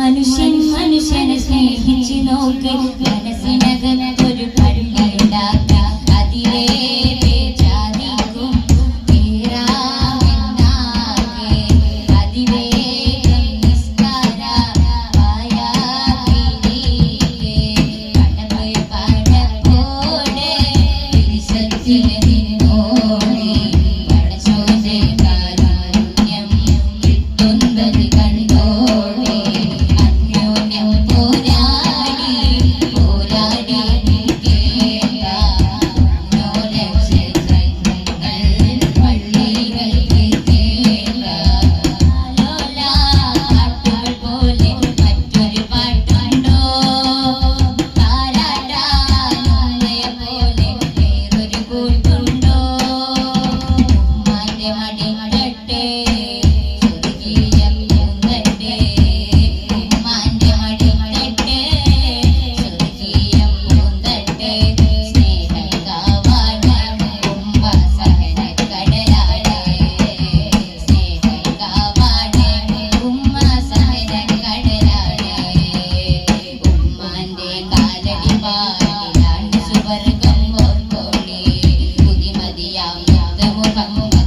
മനുഷ്യൻ മനുഷ്യനെ സ്നേഹിച്ചു നോക്ക് മനസ്സിനകത്ത് 我感动